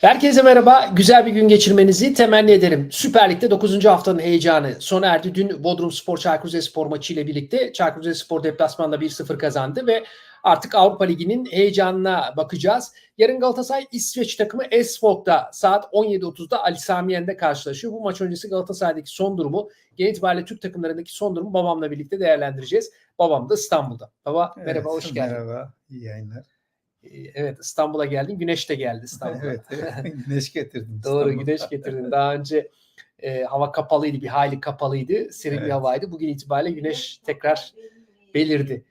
Herkese merhaba. Güzel bir gün geçirmenizi temenni ederim. Süper Lig'de 9. haftanın heyecanı sona erdi. Dün Bodrum Spor Çaykur Rizespor maçı ile birlikte Çaykur Rizespor deplasmanda 1-0 kazandı ve artık Avrupa Ligi'nin heyecanına bakacağız. Yarın Galatasaray İsveç takımı Esfolk'ta saat 17.30'da Ali Sami Yen'de karşılaşıyor. Bu maç öncesi Galatasaray'daki son durumu, genel itibariyle Türk takımlarındaki son durumu babamla birlikte değerlendireceğiz. Babam da İstanbul'da. Baba merhaba, Evet, hoş geldin. Merhaba, iyi yayınlar. Ee, Evet İstanbul'a geldin. Güneş de geldi İstanbul'a. Evet, evet, güneş getirdim. Doğru güneş getirdin. Daha önce e, hava kapalıydı, bir hayli kapalıydı. Serin bir Evet. havaydı. Bugün itibariyle güneş tekrar belirdi.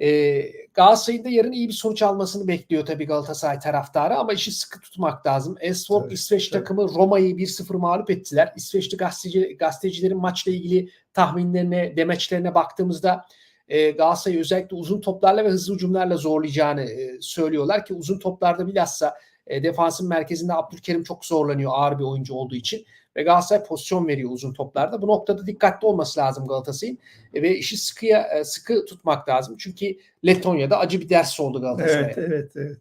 E, Galatasaray'ın da yarın iyi bir sonuç almasını bekliyor tabii Galatasaray taraftarı ama işi sıkı tutmak lazım. Tabii, İsveç tabii. takımı Roma'yı 1-0 mağlup ettiler. İsveçli gazeteci, gazetecilerin maçla ilgili tahminlerine, demeçlerine baktığımızda e, Galatasaray'ı özellikle uzun toplarla ve hızlı hücumlarla zorlayacağını e, söylüyorlar ki uzun toplarda bilhassa e, defansın merkezinde Abdülkerim çok zorlanıyor ağır bir oyuncu olduğu için ve Galatasaray pozisyon veriyor uzun toplarda. Bu noktada dikkatli olması lazım Galatasaray'ın E, ve işi sıkıya e, sıkı tutmak lazım. Çünkü Letonya'da acı bir ders oldu Galatasaray'a. Evet, evet, evet.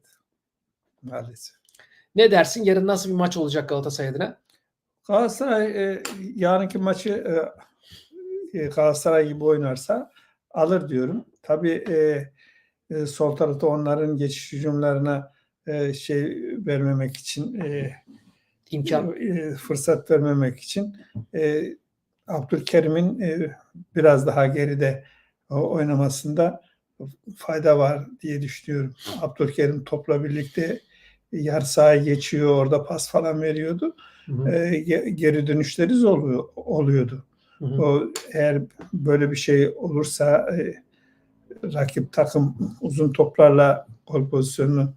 Maalesef. Ne dersin? Yarın nasıl bir maç olacak Galatasaray adına? Galatasaray e, yarınki maçı e, e, Galatasaray gibi oynarsa alır diyorum. Tabii e, e, sol tarafta onların geçiş hücumlarına e, şey vermemek için e, İmkan. e, fırsat vermemek için e, Abdülkerim'in e, biraz daha geride o- oynamasında fayda var diye düşünüyorum. Abdülkerim topla birlikte yarı sahaya geçiyor, orada pas falan veriyordu. Hı hı, E, ge- geri dönüşleri oluyor, oluyordu. Hı hı. O eğer böyle bir şey olursa e, rakip takım uzun toplarla gol pozisyonunu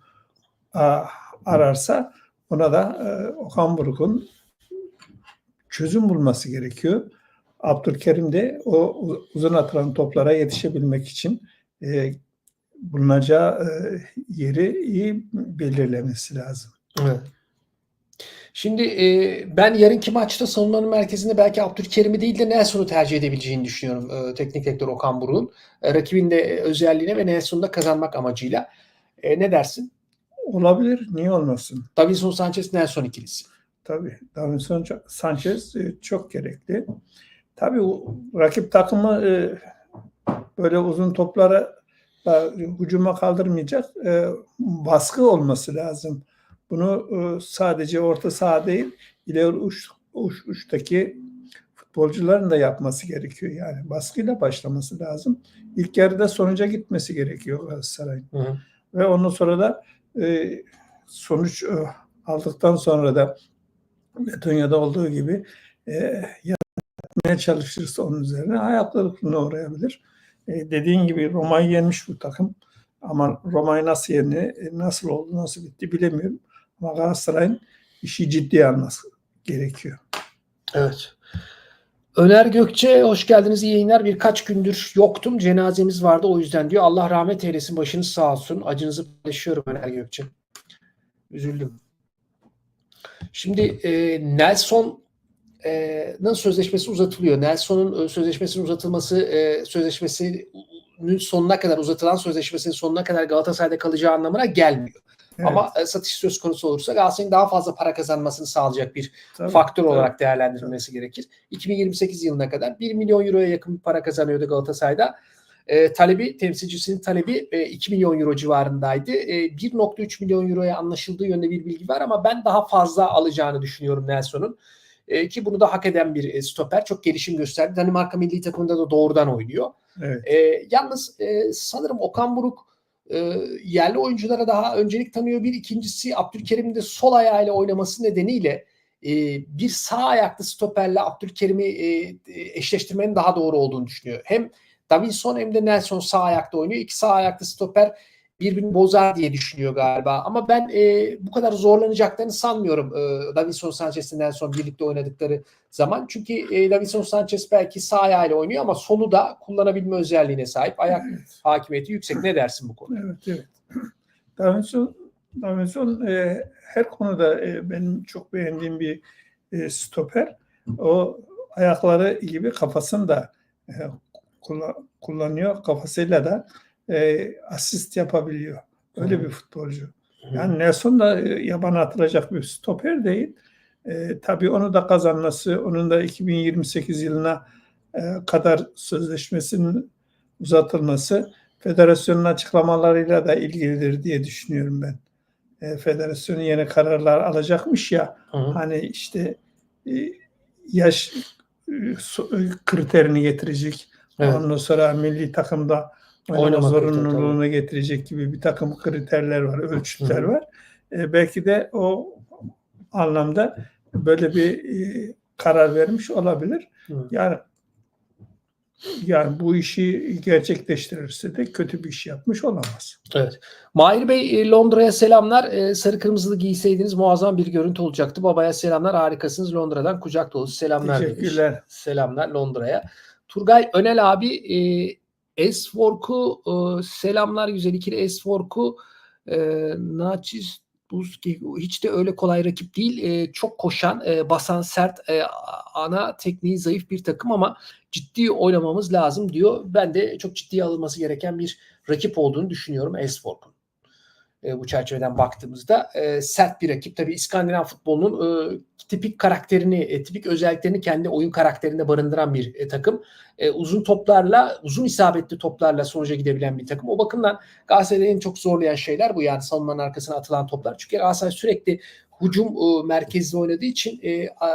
a, ararsa ona da e, Okan Buruk'un çözüm bulması gerekiyor. Abdülkerim de o uzun atılan toplara yetişebilmek için e, bulunacağı e, yeri iyi belirlemesi lazım. Evet. Şimdi e, ben yarınki maçta savunmanın merkezinde belki Abdülkerim'i değil de Nelson'u tercih edebileceğini düşünüyorum e, teknik direktör Okan Buruk'un. E, rakibin de özelliğine ve Nelson'u da kazanmak amacıyla. E, ne dersin? Olabilir, niye olmasın? Davinson Sanchez Nelson ikilisi. Tabii. Davinson Sanchez çok gerekli. Tabii o rakip takımı böyle uzun toplara hücuma kaldırmayacak baskı olması lazım. Bunu e, sadece orta saha değil, ileri uç, uç, uçtaki futbolcuların da yapması gerekiyor. Yani baskıyla başlaması lazım. İlk yarıda sonuca gitmesi gerekiyor Galatasaray'ın. Hı hı. Ve ondan sonra da e, sonuç e, aldıktan sonra da Letonya'da olduğu gibi e, yapmaya çalışırsa onun üzerine hayal kırıklığına uğrayabilir. E, dediğin gibi Roma'yı yenmiş bu takım. Ama Roma'yı nasıl yendi, e, nasıl oldu, nasıl bitti bilemiyorum. Ama Galatasaray'ın işi ciddiye alması gerekiyor. Evet. Öner Gökçe hoş geldiniz iyi yayınlar. Birkaç gündür yoktum. Cenazemiz vardı o yüzden diyor. Allah rahmet eylesin. Başınız sağ olsun. Acınızı paylaşıyorum Öner Gökçe. Üzüldüm. Şimdi e, Nelson'ın sözleşmesi uzatılıyor. Nelson'un e, sözleşmesinin uzatılması e, sözleşmesinin sonuna kadar uzatılan sözleşmesinin sonuna kadar Galatasaray'da kalacağı anlamına gelmiyor. Evet, Ama e, satış söz konusu olursa Galatasaray'ın daha fazla para kazanmasını sağlayacak bir tabii, faktör tabii. olarak değerlendirilmesi gerekir. 2028 yılına kadar 1 milyon euroya yakın bir para kazanıyordu Galatasaray'da. E, talebi, temsilcisinin talebi e, 2 milyon euro civarındaydı. E, 1.3 milyon euroya anlaşıldığı yönde bir bilgi var ama ben daha fazla alacağını düşünüyorum Nelson'un. E, ki bunu da hak eden bir e, stoper. Çok gelişim gösterdi. Danimarka milli takımında da doğrudan oynuyor. Evet. E, yalnız e, sanırım Okan Buruk e, yerli oyunculara daha öncelik tanıyor. Bir ikincisi Abdülkerim'in de sol ayağıyla oynaması nedeniyle e, bir sağ ayaklı stoperle Abdülkerim'i e, eşleştirmenin daha doğru olduğunu düşünüyor. Hem Davinson hem de Nelson sağ ayakta oynuyor. İki sağ ayaklı stoper birbirini bozar diye düşünüyor galiba. Ama ben e, bu kadar zorlanacaklarını sanmıyorum e, Davinson Sanchez ile Nelson birlikte oynadıkları zaman. Çünkü e, Davinson Sanchez belki sağ ayağıyla oynuyor ama solu da kullanabilme özelliğine sahip. Ayak hakimiyeti yüksek. Ne dersin bu konuda? Evet, evet. Davinson, Davinson e, her konuda e, benim çok beğendiğim bir e, stoper. O ayakları gibi kafasını da e, kullan- kullanıyor. Kafasıyla da e, asist yapabiliyor. Öyle Hı bir futbolcu. Yani Nelson da e, yabana atılacak bir stoper değil. E, tabii onu da kazanması, onun da 2028 yılına e, kadar sözleşmesinin uzatılması federasyonun açıklamalarıyla da ilgilidir diye düşünüyorum ben. E, federasyonun yeni kararlar alacakmış ya Hı hani işte e, yaş e, e, kriterini getirecek. Evet. Ondan sonra milli takımda oynama zorunluluğunu getirecek gibi bir takım kriterler var, ölçütler var. E, belki de o anlamda böyle bir e, karar vermiş olabilir. Hı. Yani yani bu işi gerçekleştirirse de kötü bir iş yapmış olamaz. Evet. Mahir Bey e, Londra'ya selamlar. E, Sarı kırmızılı giyseydiniz muazzam bir görüntü olacaktı. Babaya selamlar. Harikasınız. Londra'dan kucak dolusu selamlar demiş. Teşekkürler. Selamlar Londra'ya. Turgay Önel abi Esfork'u e, selamlar güzel ikili Esfork'u e, Naçiz Buzki hiç de öyle kolay rakip değil. E, çok koşan, e, basan, sert, e, ana tekniği zayıf bir takım ama ciddi oynamamız lazım diyor. Ben de çok ciddiye alınması gereken bir rakip olduğunu düşünüyorum Esfork'un. E, bu çerçeveden baktığımızda e, sert bir rakip. Tabii İskandinav futbolunun e, tipik karakterini, e, tipik özelliklerini kendi oyun karakterinde barındıran bir e, takım. E, uzun toplarla, uzun isabetli toplarla sonuca gidebilen bir takım. O bakımdan Galatasaray'ı en çok zorlayan şeyler bu yani savunmanın arkasına atılan toplar. Çünkü Galatasaray sürekli hücum e, merkezli oynadığı için e, a,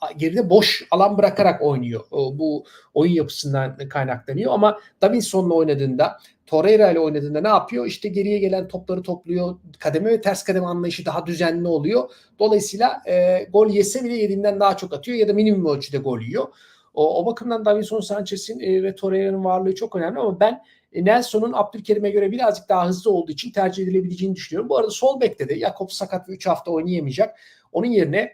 a, geride boş alan bırakarak oynuyor. Bu oyun yapısından kaynaklanıyor ama Davinson'la oynadığında Torreira ile oynadığında ne yapıyor? İşte geriye gelen topları topluyor. Kademe ve ters kademe anlayışı daha düzenli oluyor. Dolayısıyla e, gol yese bile yediğinden daha çok atıyor ya da minimum ölçüde gol yiyor. O, o bakımdan Davinson Sanchez'in e, ve Torreira'nın varlığı çok önemli ama ben e, Nelson'un Abdülkerim'e göre birazcık daha hızlı olduğu için tercih edilebileceğini düşünüyorum. Bu arada sol bekte de Jakob sakat ve 3 hafta oynayamayacak. Onun yerine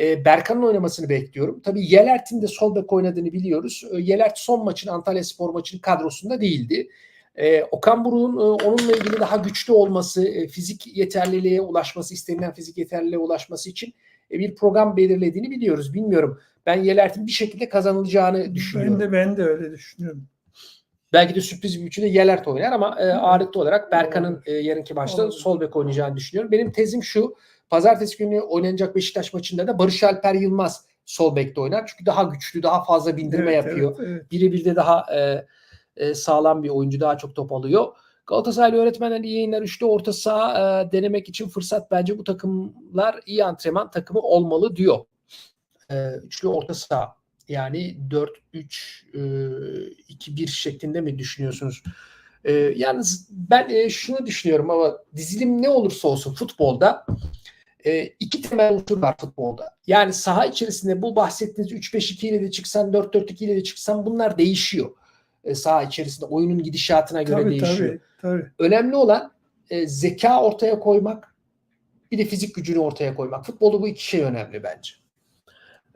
e, Berkan'ın oynamasını bekliyorum. Tabii Yelert'in de sol bek oynadığını biliyoruz. E, Yelert son maçın Antalya Spor maçının kadrosunda değildi. E, Okan Buruk'un e, onunla ilgili daha güçlü olması, e, fizik yeterliliğe ulaşması, istenilen fizik yeterliliğe ulaşması için e, bir program belirlediğini biliyoruz. Bilmiyorum. Ben Yelert'in bir şekilde kazanılacağını düşünüyorum. Ben de ben de öyle düşünüyorum. Belki de sürpriz bir biçimde Yelert oynar ama e, ağırlıklı olarak Berkan'ın e, yarınki maçta sol bek oynayacağını düşünüyorum. Benim tezim şu. Pazartesi günü oynanacak Beşiktaş maçında da Barış Alper Yılmaz sol bekte oynar. Çünkü daha güçlü, daha fazla bindirme Evet, yapıyor. evet, evet. Birebir de daha e, e, sağlam bir oyuncu, daha çok top alıyor. Galatasaraylı öğretmenler iyi yayınlar. Üçlü orta saha e, denemek için fırsat bence bu takımlar iyi antrenman takımı olmalı diyor. E, üçlü orta saha yani 4-3-2-1 şeklinde mi düşünüyorsunuz? E, yalnız ben e, şunu düşünüyorum ama dizilim ne olursa olsun futbolda e, iki temel unsur var futbolda. Yani saha içerisinde bu bahsettiğiniz 3-5-2 ile de çıksan 4-4-2 ile de çıksan bunlar değişiyor. E, saha içerisinde oyunun gidişatına göre Tabii, değişiyor. tabii, tabii. Önemli olan e, zeka ortaya koymak bir de fizik gücünü ortaya koymak. Futbolda bu iki şey önemli bence.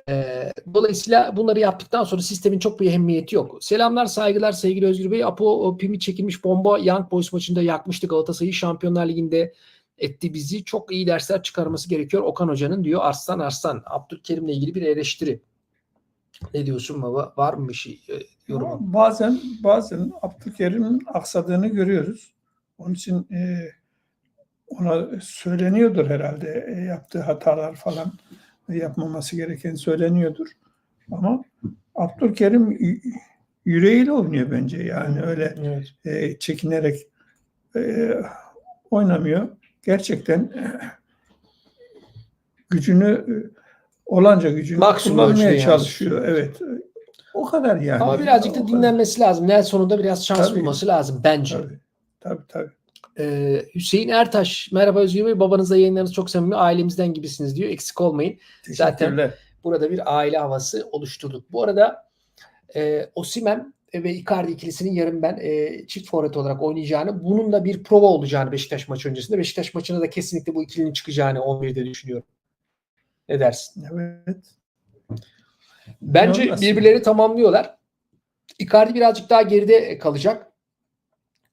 E, dolayısıyla bunları yaptıktan sonra sistemin çok bir ehemmiyeti yok. Selamlar, saygılar sevgili Özgür Bey. Apo pimi çekilmiş bomba Young Boys maçında yakmıştı Galatasaray'ı. Şampiyonlar Ligi'nde etti bizi. Çok iyi dersler çıkarması gerekiyor Okan Hoca'nın diyor Arslan Arslan. Abdülkerim'le ilgili bir eleştiri. Ne diyorsun baba? Var mı bir şey? Ama Bazen bazen Abdülkerim'in aksadığını görüyoruz. Onun için e, ona söyleniyordur herhalde e, yaptığı hatalar falan e, yapmaması gereken söyleniyordur. Ama Abdülkerim yüreğiyle oynuyor bence yani öyle Evet. e, çekinerek e, oynamıyor. Gerçekten e, gücünü e, olanca gücünü Maksimum kullanmaya çalışıyor. Evet. O kadar yani. Ama birazcık O da kadar. dinlenmesi lazım. Nelson'un da biraz şans Tabii. bulması lazım bence. Tabii. Tabii tabii. Ee, Hüseyin Ertaş, merhaba Özgür Bey. Babanızla yayınlarınız çok samimi. Ailemizden gibisiniz diyor. Eksik olmayın. Zaten-. Burada bir aile havası oluşturduk. Bu arada e, Osimhen ve Icardi ikilisinin yarın ben e, çift forvet olarak oynayacağını, bunun da bir prova olacağını Beşiktaş maçı öncesinde. Beşiktaş maçına da kesinlikle bu ikilinin çıkacağını 11'de düşünüyorum. Ne dersin? Evet. Bence Olmaz. birbirleri tamamlıyorlar. Icardi birazcık daha geride kalacak.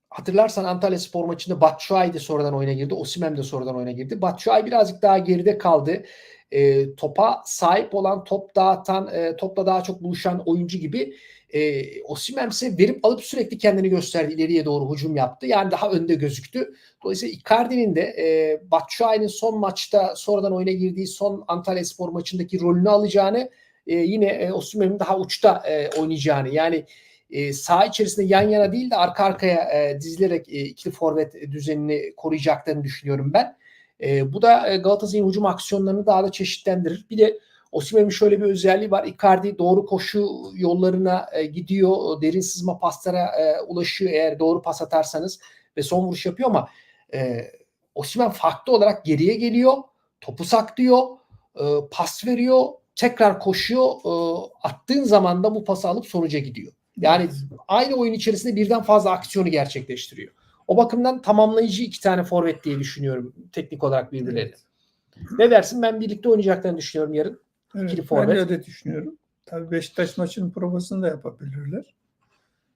Hatırlarsan Antalya Spor maçında Batshuayi de sonradan oyuna girdi. Osimhen de sonradan oyuna girdi. Batshuayi birazcık daha geride kaldı. E, topa sahip olan, top dağıtan, e, topla daha çok buluşan oyuncu gibi E, Osimhen ise verip alıp sürekli kendini gösterdi. ileriye doğru hücum yaptı. Yani daha önde gözüktü. Dolayısıyla Icardi'nin de e, Batshuayi'nin son maçta sonradan oyuna girdiği son Antalya Spor maçındaki rolünü alacağını e, yine e, Osimhen'in daha uçta e, oynayacağını yani e, saha içerisinde yan yana değil de arka arkaya e, dizilerek e, ikili forvet düzenini koruyacaklarını düşünüyorum ben. E, bu da e, Galatasaray'ın hücum aksiyonlarını daha da çeşitlendirir. Bir de Osimhen'in şöyle bir özelliği var. Icardi doğru koşu yollarına e, gidiyor. Derin sızma paslara e, ulaşıyor eğer doğru pas atarsanız ve son vuruş yapıyor ama e, Osimhen farklı olarak geriye geliyor. Topu saklıyor. E, pas veriyor. Tekrar koşuyor. E, attığın zaman da bu pası alıp sonuca gidiyor. Yani aynı oyun içerisinde birden fazla aksiyonu gerçekleştiriyor. O bakımdan tamamlayıcı iki tane forvet diye düşünüyorum teknik olarak birbirlerine. Evet. Ne dersin? Ben birlikte oynayacaklarını düşünüyorum yarın. Evet, İkili ben forvet. de öyle düşünüyorum. Tabii Beşiktaş maçının provasını da yapabilirler.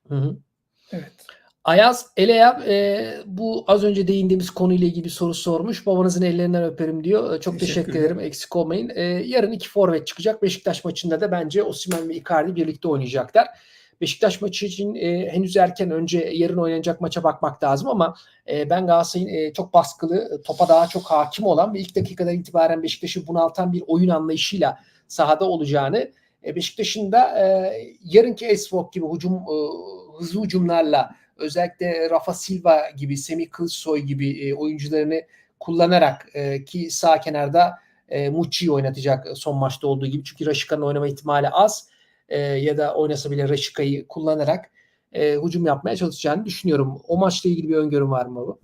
Hı hı. Evet. Ayaz Eleya e, bu az önce değindiğimiz konuyla ilgili bir soru sormuş. Babanızın ellerinden öperim diyor. E, Çok teşekkür, Teşekkürler. ederim. Eksik olmayın. E, yarın iki forvet çıkacak. Beşiktaş maçında da bence Osimhen ve Icardi birlikte oynayacaklar. Beşiktaş maçı için e, henüz erken önce yarın oynanacak maça bakmak lazım ama e, ben Galatasaray'ın e, çok baskılı, topa daha çok hakim olan ve ilk dakikadan itibaren Beşiktaş'ı bunaltan bir oyun anlayışıyla sahada olacağını e, Beşiktaş'ın da e, yarınki Esvok gibi hücum e, hızlı hücumlarla özellikle Rafa Silva gibi, Semih Kılıçsoy gibi e, oyuncularını kullanarak e, ki sağ kenarda e, Mucci'yi oynatacak son maçta olduğu gibi. Çünkü Raşika'nın oynama ihtimali az e, ya da oynasa bile Raşika'yı kullanarak e, hücum yapmaya çalışacağını düşünüyorum. O maçla ilgili bir öngörüm var mı bu?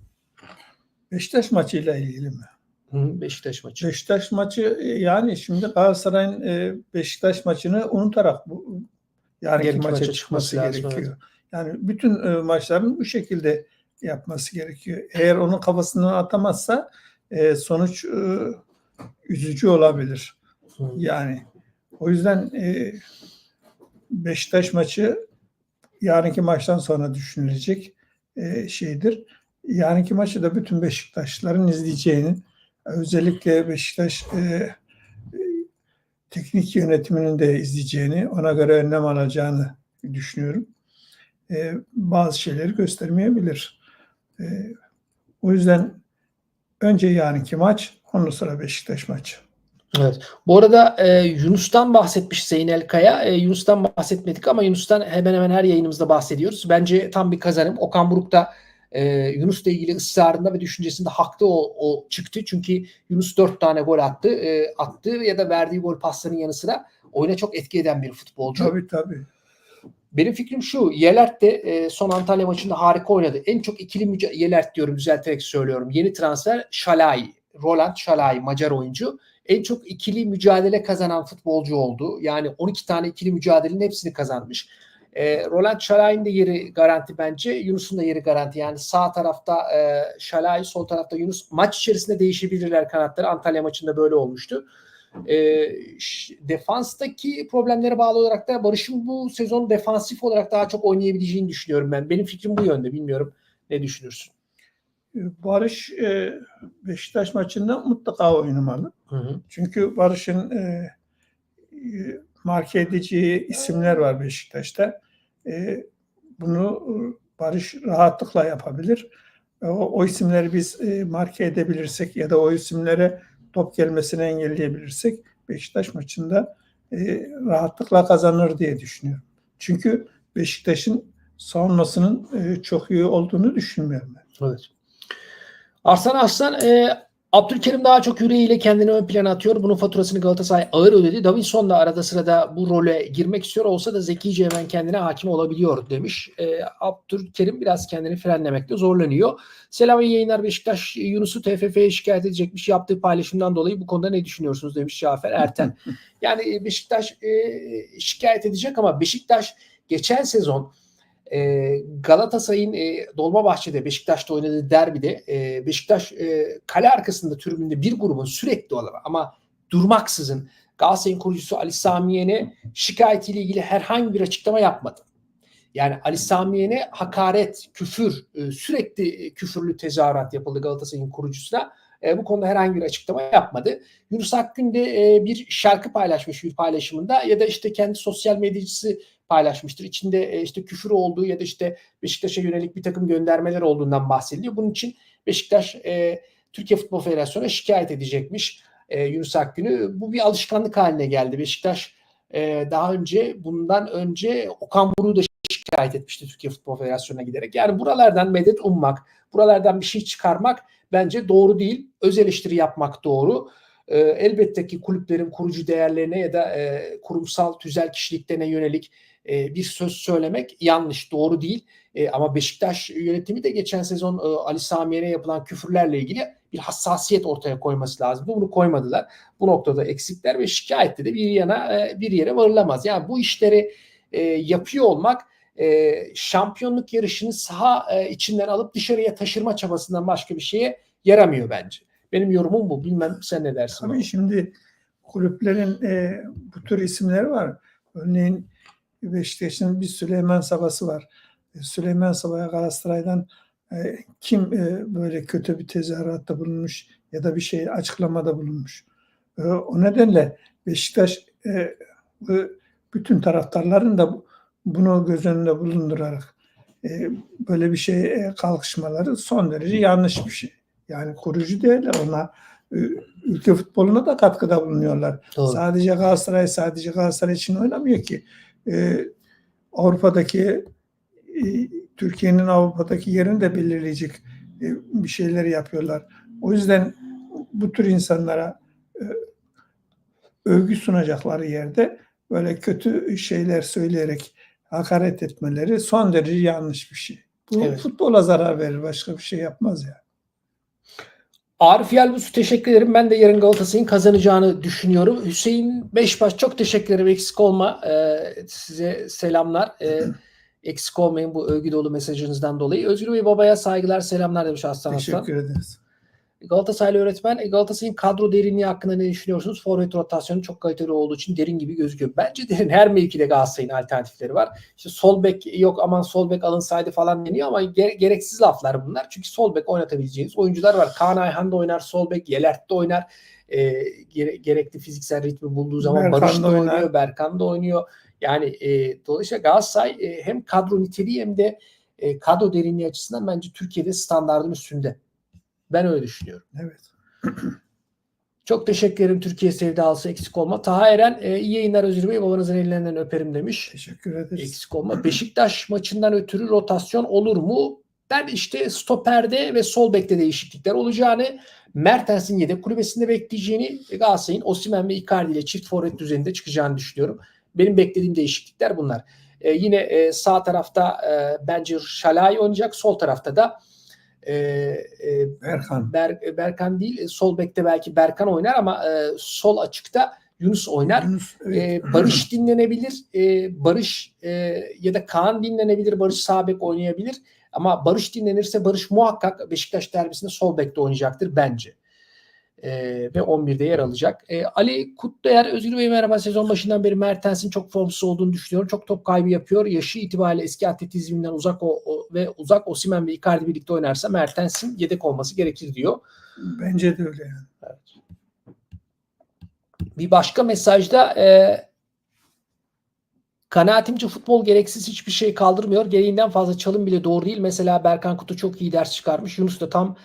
Beşiktaş maçıyla ilgili mi? Hı, Beşiktaş maçı. Beşiktaş maçı e, yani şimdi Galatasaray'ın e, Beşiktaş maçını unutarak bu yarınki maça maça çıkması lazım, gerekiyor. Yani bütün e, maçların bu şekilde yapması gerekiyor. Eğer onun kafasından atamazsa e, sonuç e, üzücü olabilir. Yani o yüzden e, Beşiktaş maçı yarınki maçtan sonra düşünülecek e, şeydir. Yarınki maçı da bütün Beşiktaşlıların izleyeceğini, özellikle Beşiktaş e, teknik yönetiminin de izleyeceğini, ona göre önlem alacağını düşünüyorum. E, bazı şeyleri göstermeyebilir. O yüzden önce yarınki maç, ondan sonra Beşiktaş maçı. Evet. Bu arada e, Yunus'tan bahsetmiş Zeynel Kaya. E, Yunus'tan bahsetmedik ama Yunus'tan hemen hemen her yayınımızda bahsediyoruz. Bence tam bir kazanım. Okan Buruk da e, Yunus'la ilgili ısrarında ve düşüncesinde haklı o, o çıktı. Çünkü Yunus dört tane gol attı. E, attığı ya da verdiği gol paslarının yanı sıra oyuna çok etki eden bir futbolcu. Tabii tabii. Benim fikrim şu. Yelert de e, son Antalya maçında harika oynadı. En çok ikili mücadele Yelert diyorum düzelterek söylüyorum. Yeni transfer Şalai. Roland Şalai Macar oyuncu. En çok ikili mücadele kazanan futbolcu oldu. Yani 12 tane ikili mücadelenin hepsini kazanmış. E, Roland Şalai'nin de yeri garanti bence. Yunus'un da yeri garanti. Yani sağ tarafta e, Şalai, sol tarafta Yunus. Maç içerisinde değişebilirler kanatları. Antalya maçında böyle olmuştu. E, defanstaki problemlere bağlı olarak da Barış'ın bu sezon defansif olarak daha çok oynayabileceğini düşünüyorum ben. Benim fikrim bu yönde. Bilmiyorum ne düşünürsün? Barış e, Beşiktaş maçında mutlaka oynamalı. Hı hı. Çünkü Barış'ın e, e, marke edeceği isimler var Beşiktaş'ta. E, bunu e, Barış rahatlıkla yapabilir. E, O, o isimleri biz e, marke edebilirsek ya da o isimlere top gelmesini engelleyebilirsek Beşiktaş maçında e, rahatlıkla kazanır diye düşünüyorum. Çünkü Beşiktaş'ın savunmasının e, çok iyi olduğunu düşünmüyorum ben. Evet. Arslan Aslan e, Abdülkerim daha çok yüreğiyle kendini ön plana atıyor. Bunun faturasını Galatasaray ağır ödedi. Davinson da arada sırada bu role girmek istiyor olsa da zekice hemen kendine hakim olabiliyor demiş. E, Abdülkerim biraz kendini frenlemekte zorlanıyor. Selam iyi yayınlar Beşiktaş Yunus'u TFF'ye şikayet edecekmiş. Yaptığı paylaşımdan dolayı bu konuda ne düşünüyorsunuz demiş Cafer Erten. yani Beşiktaş e, şikayet edecek ama Beşiktaş geçen sezon e, Galatasaray'ın e, Dolmabahçe'de Beşiktaş'ta oynadığı derbide e, Beşiktaş e, kale arkasında tribünde bir grubun sürekli olarak ama durmaksızın Galatasaray'ın kurucusu Ali Samiyen'e şikayetiyle ilgili herhangi bir açıklama yapmadı. Yani Ali Samiyen'e hakaret, küfür, e, sürekli küfürlü tezahürat yapıldı Galatasaray'ın kurucusuna. E, bu konuda herhangi bir açıklama yapmadı. Yunus Akgün de e, bir şarkı paylaşmış bir paylaşımında ya da işte kendi sosyal medyacısı paylaşmıştır. İçinde e, işte küfür olduğu ya da işte Beşiktaş'a yönelik bir takım göndermeler olduğundan bahsediliyor. Bunun için Beşiktaş e, Türkiye Futbol Federasyonu'na şikayet edecekmiş e, Yunus Akgün'ü. Bu bir alışkanlık haline geldi. Beşiktaş e, daha önce bundan önce Okan Buruk'u da şikayet etmişti Türkiye Futbol Federasyonu'na giderek. Yani buralardan medet ummak, buralardan bir şey çıkarmak bence doğru değil. Öz eleştiri yapmak doğru. E, elbette ki kulüplerin kurucu değerlerine ya da e, kurumsal tüzel kişiliklerine yönelik e, bir söz söylemek yanlış, doğru değil. E, ama Beşiktaş yönetimi de geçen sezon e, Ali Samiye'ne yapılan küfürlerle ilgili bir hassasiyet ortaya koyması lazım. Bunu koymadılar. Bu noktada eksikler ve şikayette de bir yana e, bir yere varılamaz. Yani bu işleri yapıyor olmak şampiyonluk yarışını saha içinden alıp dışarıya taşırma çabasından başka bir şeye yaramıyor bence. Benim yorumum bu. Bilmem sen ne dersin? Tabii şimdi kulüplerin e, bu tür isimleri var. Örneğin Beşiktaş'ın bir Süleyman Sabah'sı var. E, Süleyman Sabah'a Galatasaray'dan e, kim e, böyle kötü bir tezahüratta bulunmuş ya da bir şey açıklamada bulunmuş. O nedenle Beşiktaş bütün taraftarların da bu- bunu göz önünde bulundurarak böyle bir şeye kalkışmaları son derece yanlış bir şey. Yani kurucu değiller ona ülke futboluna da katkıda bulunuyorlar. Doğru. Sadece Galatasaray sadece Galatasaray için oynamıyor ki. Ee, Avrupa'daki e, Türkiye'nin Avrupa'daki yerini de belirleyecek e, bir şeyler yapıyorlar. O yüzden bu tür insanlara e, övgü sunacakları yerde böyle kötü şeyler söyleyerek hakaret etmeleri son derece yanlış bir şey. Bu Evet. futbola zarar verir. Başka bir şey yapmaz ya. Arif Yalbus teşekkür ederim. Ben de yarın Galatasaray'ın kazanacağını düşünüyorum. Hüseyin Beşbaş çok teşekkür ederim. Eksik olma. Ee, size selamlar. Ee, eksik olmayın bu övgü dolu mesajınızdan dolayı. Özgür Bey babaya saygılar selamlar demiş Aslan Aslan. Teşekkür ederiz. Galatasaraylı öğretmen e, Galatasaray'ın kadro derinliği hakkında ne düşünüyorsunuz? Forvet rotasyonu çok kaliteli olduğu için derin gibi gözüküyor. Bence derin. Her mevkide Galatasaray'ın alternatifleri var. İşte sol bek yok aman sol bek alınsaydı falan deniyor ama ge- gereksiz laflar bunlar. Çünkü sol bek oynatabileceğiniz oyuncular var. Kaan Ayhan da oynar, sol bek Yelert de oynar. E, gere- gerekli fiziksel ritmi bulduğu zaman Berkan Barış da da oynar. oynuyor, Berkan da oynuyor. Yani e, dolayısıyla Galatasaray e, hem kadro niteliği hem de e, kadro derinliği açısından bence Türkiye'de standartın üstünde. Ben öyle düşünüyorum. Evet. Çok teşekkür ederim Türkiye sevdalısı eksik olma. Taha Eren e, iyi yayınlar Özgür Bey babanızın ellerinden öperim demiş. Teşekkür ederiz. Eksik olma. Beşiktaş maçından ötürü rotasyon olur mu? Ben işte stoperde ve sol bekte değişiklikler olacağını, Mertens'in yedek kulübesinde bekleyeceğini, ve Galatasaray'ın Osimhen ve Icardi ile çift forvet düzeninde çıkacağını düşünüyorum. Benim beklediğim değişiklikler bunlar. E, yine e, sağ tarafta e, bence Şalay oynayacak, sol tarafta da e, e, Berkan. Ber- Berkan değil, e, sol bekte belki Berkan oynar ama e, sol açıkta Yunus oynar. Yunus, evet. E, Barış dinlenebilir. E, Barış e, ya da Kaan dinlenebilir. Barış sağ bek oynayabilir. Ama Barış dinlenirse Barış muhakkak Beşiktaş derbisinde sol bekte oynayacaktır bence. E, ve 11'de yer alacak. E, Ali Kutluyer, Özgür Bey merhaba. Sezon başından beri Mertens'in çok formsuz olduğunu düşünüyorum. Çok top kaybı yapıyor. Yaşı itibariyle eski atletizminden uzak o, o- ve uzak Osimhen ve Icardi birlikte oynarsa Mertens'in yedek olması gerekir diyor. Bence de öyle yani. Bir başka mesajda e, kanaatimce futbol gereksiz hiçbir şey kaldırmıyor. Gereğinden fazla çalım bile doğru değil. Mesela Berkan Kutu çok iyi ders çıkarmış. Yunus da tam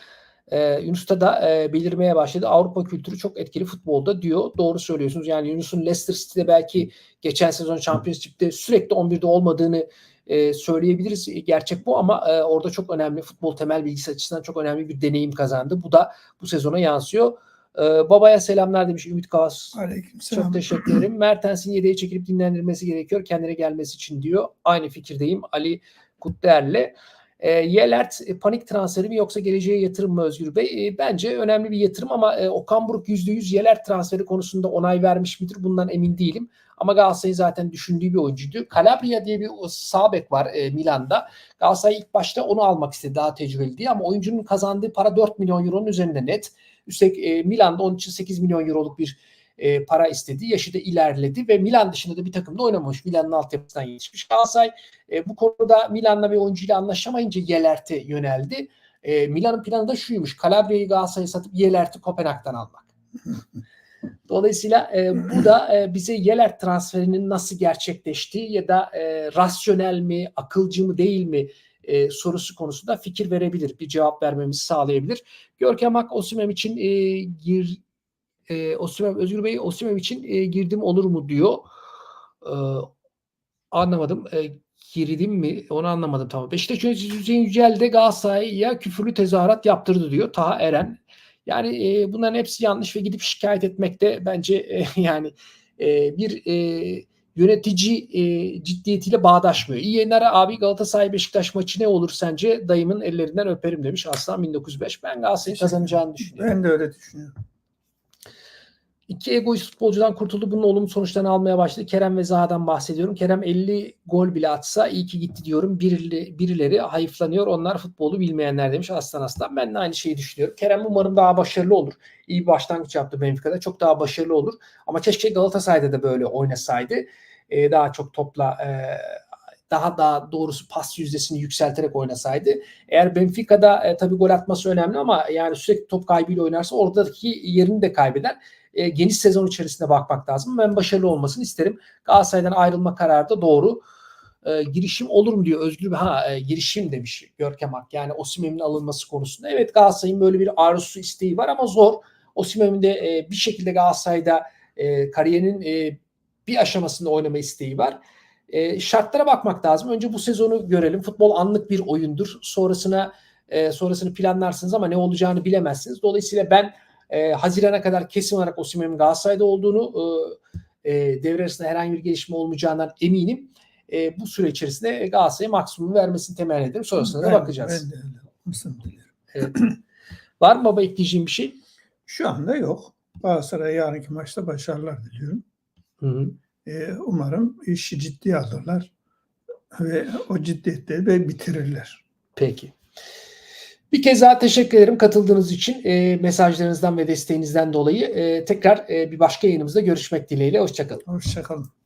e, Yunus'ta da e, belirmeye başladı. Avrupa kültürü çok etkili futbolda diyor. Doğru söylüyorsunuz. Yani Yunus'un Leicester City'de belki geçen sezon Championship'te sürekli 11'de olmadığını e, söyleyebiliriz. Gerçek bu ama e, orada çok önemli futbol temel bilgisi açısından çok önemli bir deneyim kazandı. Bu da bu sezona yansıyor. E, babaya selamlar demiş Ümit Kavas. Aleykümselam. Çok teşekkür ederim. Mertens'in yedeğe çekilip dinlendirmesi gerekiyor. Kendine gelmesi için diyor. Aynı fikirdeyim Ali Kutluer'le. E, Yelert e, panik transferi mi yoksa geleceğe yatırım mı Özgür Bey? E, bence önemli bir yatırım ama e, Okan Buruk %100 Yelert transferi konusunda onay vermiş midir? Bundan emin değilim. Ama Galatasaray'ın zaten düşündüğü bir oyuncuydu. Calabria diye bir sağ bek var e, Milan'da. Galatasaray ilk başta onu almak istedi daha tecrübeli diye ama oyuncunun kazandığı para 4 milyon euronun üzerinde net. Üstelik e, Milan'da onun için 8 milyon euroluk bir e, para istedi. Yaşı da ilerledi ve Milan dışında da bir takımda oynamamış. Milan'ın altyapısından yetişmiş. Galatasaray e, bu konuda Milan'la bir oyuncuyla anlaşamayınca Yelert'e yöneldi. E, Milan'ın planı da şuymuş. Calabria'yı Galatasaray'a satıp Yelert'i Kopenhag'dan almak. Dolayısıyla e, bu da e, bize Yeler transferinin nasıl gerçekleştiği ya da e, rasyonel mi, akılcı mı değil mi e, sorusu konusunda fikir verebilir, bir cevap vermemizi sağlayabilir. Görkem Ak Osimhen için e, gir e, Osimhen, Özgür Bey Osimhen için e, girdim olur mu diyor. E, anlamadım. E, girdim mi? Onu anlamadım tamam. Beşiktaş yöneticisi Hüseyin Yücel de Galatasaray'a küfürlü tezahürat yaptırdı diyor. Taha Eren. Yani e, bunların hepsi yanlış ve gidip şikayet etmek de bence e, yani e, bir e, yönetici e, ciddiyetiyle bağdaşmıyor. İyi yayınlar abi Galatasaray Beşiktaş maçı ne olur sence? Dayımın ellerinden öperim demiş Aslan 1905. Ben Galatasaray'ın kazanacağını düşünüyorum. Ben de öyle düşünüyorum. İki egoist futbolcudan kurtuldu. Bunun olumlu sonuçlarını almaya başladı. Kerem ve Zaha'dan bahsediyorum. Kerem 50 gol bile atsa iyi ki gitti diyorum. Birileri, birileri hayıflanıyor. Onlar futbolu bilmeyenler demiş Aslan Aslan. Ben de aynı şeyi düşünüyorum. Kerem umarım daha başarılı olur. İyi başlangıç yaptı Benfica'da. Çok daha başarılı olur. Ama keşke Galatasaray'da da böyle oynasaydı. Ee, daha çok topla e, daha daha doğrusu pas yüzdesini yükselterek oynasaydı. Eğer Benfica'da e, tabii gol atması önemli ama yani sürekli top kaybıyla oynarsa oradaki yerini de kaybeder e, geniş sezon içerisinde bakmak lazım. Ben başarılı olmasını isterim. Galatasaray'dan ayrılma kararı da doğru. E, girişim olur mu diyor Özgür. Ha e, girişim demiş Görkem Ak. Yani Osimhen'in alınması konusunda. Evet Galatasaray'ın böyle bir arzusu isteği var ama zor. Osimhen'in de e, bir şekilde Galatasaray'da e, kariyerinin e, bir aşamasında oynama isteği var. E, şartlara bakmak lazım. Önce bu sezonu görelim. Futbol anlık bir oyundur. Sonrasına e, sonrasını planlarsınız ama ne olacağını bilemezsiniz. Dolayısıyla ben e, Haziran'a kadar kesin olarak Osimhen'in Galatasaray'da olduğunu e, e, devre arasında herhangi bir gelişme olmayacağından eminim. E, bu süre içerisinde Galatasaray'a maksimum vermesini temenni ederim. Sonrasında da Ben- bakacağız. Ben de öyle. Evet. Var mı baba ekleyeceğim bir şey? Şu anda yok. Galatasaray yarınki maçta başarılar diliyorum. Hı hı. Ee, umarım işi ciddiye alırlar ve o ciddiyette de bitirirler. Peki. Bir kez daha teşekkür ederim katıldığınız için e, mesajlarınızdan ve desteğinizden dolayı. E, tekrar e, bir başka yayınımızda görüşmek dileğiyle. Hoşçakalın. Hoşçakalın.